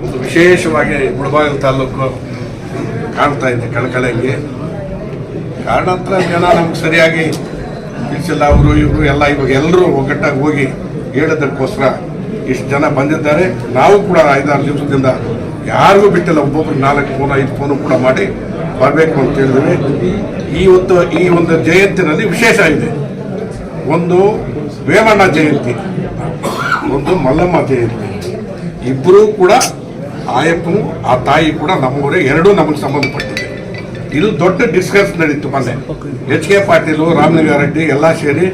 ಇವತ್ತು ವಿಶೇಷವಾಗಿ ಮುಳಬಾಗಿಲು ತಾಲೂಕು ಕಾಣ್ತಾ ಇದೆ, ಕಳಕಳಂಗೆ. ಕಾರಣಾಂತರ ಜನ ನಮ್ಗೆ ಸರಿಯಾಗಿ ತಿಳಿಸಿಲ್ಲ, ಅವರು ಇವರು ಎಲ್ಲ, ಇವಾಗ ಎಲ್ಲರೂ ಒಗ್ಗಟ್ಟಾಗಿ ಹೋಗಿ ಹೇಳೋದಕ್ಕೋಸ್ಕರ ಇಷ್ಟು ಜನ ಬಂದಿದ್ದಾರೆ. ನಾವು ಕೂಡ ಐದಾರು ದಿವಸದಿಂದ ಯಾರಿಗೂ ಬಿಟ್ಟಿಲ್ಲ, ಒಬ್ಬೊಬ್ರು ನಾಲ್ಕು ಫೋನ್, ಐದು ಫೋನು ಕೂಡ ಮಾಡಿ ಬರಬೇಕು ಅಂತ ಹೇಳಿದ್ವಿ. ಇವತ್ತು ಈ ಒಂದು ಜಯಂತಿನಲ್ಲಿ ವಿಶೇಷ ಇದೆ. ಒಂದು ವೇಮಣ್ಣ ಜಯಂತಿ, ಒಂದು ಮಲ್ಲಮ್ಮ ಜಯಂತಿ. ಇಬ್ಬರೂ ಕೂಡ ಆಯಪ್ಪನು ಆ ತಾಯಿ ಕೂಡ ನಮ್ಮವರೇ ಎರಡೂ ನಮಗೆ ಸಂಬಂಧಪಟ್ಟಿದೆ. ಇದು ದೊಡ್ಡ ಡಿಸ್ಕಸ್ ನಡೀತು ಮೊನ್ನೆ. ಎಚ್ ಕೆ ಪಾಟೀಲು ರಾಮಲಿಂಗಾರೆಡ್ಡಿ ಎಲ್ಲ ಸೇರಿ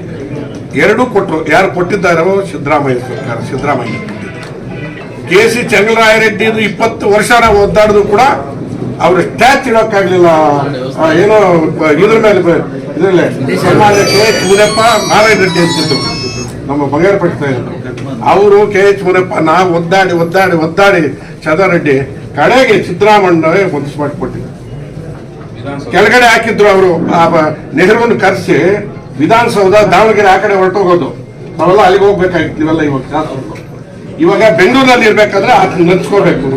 ಎರಡೂ ಕೊಟ್ಟರು ಯಾರು ಕೊಟ್ಟಿದ್ದಾರೋ ಸಿದ್ದರಾಮಯ್ಯ ಸರ್ಕಾರ, ಸಿದ್ದರಾಮಯ್ಯ. ಕೆ ಸಿ ಚೆಂಗಲರಾಯರೆಡ್ಡಿ ಇಪ್ಪತ್ತು ವರ್ಷ ನಾವು ಒದ್ದಾಡಿದ್ರು ಕೂಡ ಅವ್ರ ಸ್ಟ್ಯಾಚ್ ಇಡೋಕ್ಕಾಗಲಿಲ್ಲ. ಏನೋ ಇದ್ರ ಮೇಲೆ ಇದ್ರಲ್ಲೇ. ಸನ್ಮಾನಕ್ಕೆ ಮುನಪ್ಪ ನಾರಾಯಣ ರೆಡ್ಡಿ ಅಂತಿದ್ದು. ನಮ್ಮ ಬಂಗಾರಪೇಟೆ ಅವರು ಕೆ ಎಚ್ ಮುನಪ್ಪ ನಾವು ಒದ್ದಾಡಿ ಒದ್ದಾಡಿ ಒದ್ದಾಡಿ ಚದಾರೆಡ್ಡಿ ಕಡೆಗೆ ಸಿದ್ದರಾಮಣ್ಣವೇ ಹೊಂದಿಸಿ ಮಾಡಿಕೊಟ್ಟಿದ್ರು ಕೆಳಗಡೆ ಹಾಕಿದ್ರು ಅವರು. ನೆಹರುವನ್ನು ಕರೆಸಿ ವಿಧಾನಸೌಧ ದಾವಣಗೆರೆ ಆ ಕಡೆ ಹೊರಟೋಗೋದು. ನಾವೆಲ್ಲ ಅಲ್ಲಿಗೆ ಹೋಗ್ಬೇಕಾಗಿತ್ತು ನೀವೆಲ್ಲ ಇವಾಗ. ಇವಾಗ ಬೆಂಗಳೂರಲ್ಲಿ ಇರ್ಬೇಕಾದ್ರೆ ಅದನ್ನ ನೆನ್ಸ್ಕೋಬೇಕು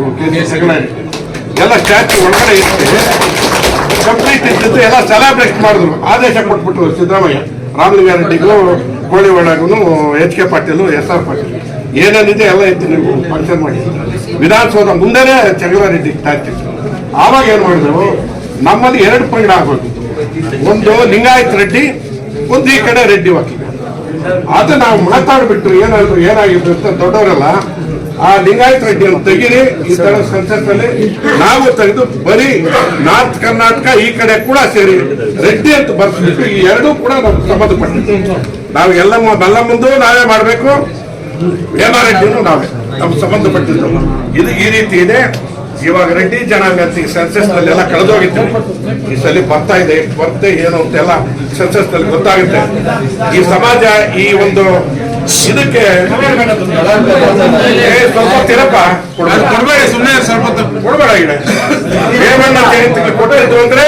ಎಲ್ಲ ಸ್ಟ್ಯಾಚು ಒಳಗಡೆ ಇತ್ತು ಕಂಪ್ಲೀಟ್ ಇದ್ದಿದ್ದು ಎಲ್ಲ ಸೆಲೆಬ್ರೇಟ್ ಮಾಡಿದ್ರು. ಆದೇಶ ಕೊಟ್ಬಿಟ್ರು ಸಿದ್ದರಾಮಯ್ಯ. ರಾಮಲಿಂಗಾರೆಡ್ಡಿಗೂ ಕೋಳಿವಾಡಗೂ H K Patil S R Patil. ಏನೇನಿದೆ ಎಲ್ಲ ಇತ್ತು ನೀವು ಫಂಕ್ಷನ್ ಮಾಡಿ. ವಿಧಾನಸೌಧ ಮುಂದೆನೇ ಚಂದ್ರಾರೆಡ್ಡಿ ಸ್ಟ್ಯಾಚ್ಯೂ ಆವಾಗ ಏನ್ ಮಾಡಿದ್ರು? ನಮ್ಮಲ್ಲಿ ಎರಡು ಪಂಗಡ ಆಗೋದು. ಒಂದು ಲಿಂಗಾಯತ್ ರೆಡ್ಡಿ, ಒಂದು ಈ ಕಡೆ ರೆಡ್ಡಿ ವಾಕಿ ಅದು ನಾವು ಮಾತಾಡ್ಬಿಟ್ಟು ಏನಾದ್ರು ಏನಾಗಿತ್ತು ಅಂತ ದೊಡ್ಡವರೆಲ್ಲ ಆ ಲಿಂಗಾಯತ್ ರೆಡ್ಡಿಯನ್ನು ತೆಗೀರಿ, ಈ ತರ ಸೆನ್ಸಸ್ ಅಲ್ಲಿ ನಾವು ತೆಗೆದು ಬರೀ ನಾರ್ತ್ ಕರ್ನಾಟಕ ಈ ಕಡೆ ಕೂಡ ಸೇರಿ ರೆಡ್ಡಿ ಅಂತ ಬರ್ಸ್ಬಿಟ್ಟು ಈ ಎರಡೂ ಕೂಡ ನಮ್ಗೆ ಸಂಬಂಧಪಟ್ಟಿದ್ದು ನಾವು ಎಲ್ಲ ಮುಂದೆ ನಾವೇ ಮಾಡಬೇಕು. ವೇಮಾರೆಡ್ಡಿನೂ ನಾವೇ. ನಮ್ಗೆ ಸಂಬಂಧಪಟ್ಟಿದ್ದು ಇದು ಈ ರೀತಿ ಇದೆ. ಇವಾಗ ರೆಡ್ಡಿ ಜನಾಂಗ ಈ ಸೆನ್ಸಸ್ನಲ್ಲಿ ಎಲ್ಲ ಕಳೆದೋಗಿತ್ತು. ಈ ಸಲ ಬರ್ತಾ ಇದೆ. ಬರುತ್ತೆ ಏನು ಅಂತೆಲ್ಲ ಸೆನ್ಸಸ್ನಲ್ಲಿ ಗೊತ್ತಾಗುತ್ತೆ. ಈ ಸಮಾಜ ಈ ಒಂದು ಇದಕ್ಕೆ ಸ್ವಲ್ಪ ತಿರಪ್ಪ. ಕೊಡ್ಬೇಡಿ. ಸುಮ್ಮನೆ ಸ್ವಲ್ಪ. ಕೊಡಬೇಡ ಈಗ. ರೇವಣ್ಣ ಜಯಂತಿಗೆ ಕೊಟ್ಟಿದ್ದು ಅಂದ್ರೆ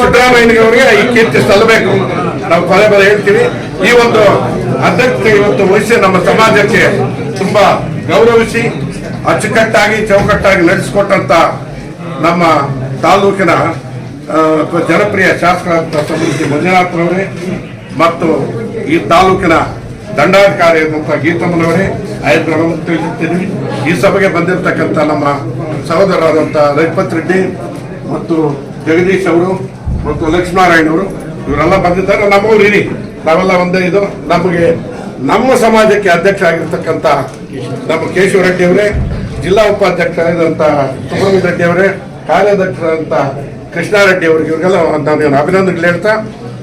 ಸಿದ್ದರಾಮಯ್ಯನಿಗೆ ಈ ಕೀರ್ತಿ ಸಲ್ಲಬೇಕು ನಾವು ಪದೇ ಪದೇ ಹೇಳ್ತೀವಿ. ಈ ಒಂದು ಅಧ್ಯಕ್ಷತೆ ಇವತ್ತು ವಹಿಸಿ ನಮ್ಮ ಸಮಾಜಕ್ಕೆ ತುಂಬಾ ಗೌರವಿಸಿ ಅಚ್ಚುಕಟ್ಟಾಗಿ ಚೌಕಟ್ಟಾಗಿ ನಡೆಸಿಕೊಟ್ಟಂತ ನಮ್ಮ ತಾಲೂಕಿನ ಜನಪ್ರಿಯ ಶಾಸಕರಾದ ಸಮೃದ್ಧಿ ಮಂಜುನಾಥ್ರವರೇ ಮತ್ತು ಈ ತಾಲೂಕಿನ ದಂಡಾಧಿಕಾರಿ ಆದಂತಹ ಗೀತಮ್ಮನವರೇ ಆಯ್ತು ತಿಳಿಸುತ್ತೀನಿ. ಈ ಸಭೆಗೆ ಬಂದಿರತಕ್ಕಂಥ ನಮ್ಮ ಸಹೋದರರಾದಂಥ ರಜಪತ್ ರೆಡ್ಡಿ ಮತ್ತು ಜಗದೀಶ್ ಅವರು ಮತ್ತು ಲಕ್ಷ್ಮೀನಾರಾಯಣ ಅವರು, ಇವರೆಲ್ಲ ಬಂದಿದ್ದಾರೆ. ನಮ್ಮವ್ರು ಇರಿ. ನಾವೆಲ್ಲ ಒಂದೇ ಇದು. ನಮಗೆ ನಮ್ಮ ಸಮಾಜಕ್ಕೆ ಅಧ್ಯಕ್ಷ ಆಗಿರ್ತಕ್ಕಂಥ ನಮ್ಮ ಕೇಶವ ರೆಡ್ಡಿ ಅವರೇ, ಜಿಲ್ಲಾ ಉಪಾಧ್ಯಕ್ಷರಾದಂಥ ಸುಬ್ರಹ್ಮಣ್ಯ ರೆಡ್ಡಿ ಅವರೇ, ಕಾರ್ಯಾಧ್ಯಕ್ಷರಾದಂಥ ಕೃಷ್ಣಾರೆಡ್ಡಿ ಅವರಿಗೆ ಇವರಿಗೆಲ್ಲ ನಾನು ಅಭಿನಂದನೆಗಳು ಹೇಳ್ತಾ,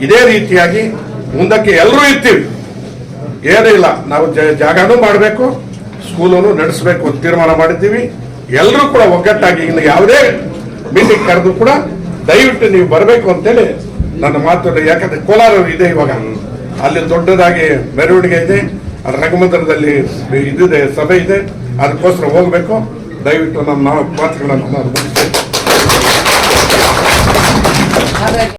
ಇದೇ ರೀತಿಯಾಗಿ ಮುಂದಕ್ಕೆ ಎಲ್ಲರೂ ಇರ್ತೀವಿ. ಏನೂ ಇಲ್ಲ, ನಾವು ಜಾಗನೂ ಮಾಡಬೇಕು, ಸ್ಕೂಲನ್ನು ನಡೆಸಬೇಕು ಅಂತ ತೀರ್ಮಾನ ಮಾಡಿದ್ದೀವಿ. ಎಲ್ಲರೂ ಕೂಡ ಒಗ್ಗಟ್ಟಾಗಿ ಇನ್ನು ಯಾವುದೇ ಮೀಟಿಂಗ್ ಕರೆದು ಕೂಡ ದಯವಿಟ್ಟು ನೀವು ಬರಬೇಕು ಅಂತೇಳಿ ನನ್ನ ಮಾತು ಯಾಕಂದ್ರೆ ಕೋಲಾರ ಇದೆ ಇವಾಗ. ಅಲ್ಲಿ ದೊಡ್ಡದಾಗಿ ಮೆರವಣಿಗೆ ಇದೆ. ಅದು ರಂಗಮಂದಿರದಲ್ಲಿ ಇದಿದೆ, ಸಭೆ ಇದೆ. ಅದಕ್ಕೋಸ್ಕರ ಹೋಗಬೇಕು. ದಯವಿಟ್ಟು ನಮ್ಮ ಮಾತುಗಳನ್ನು ನಾನು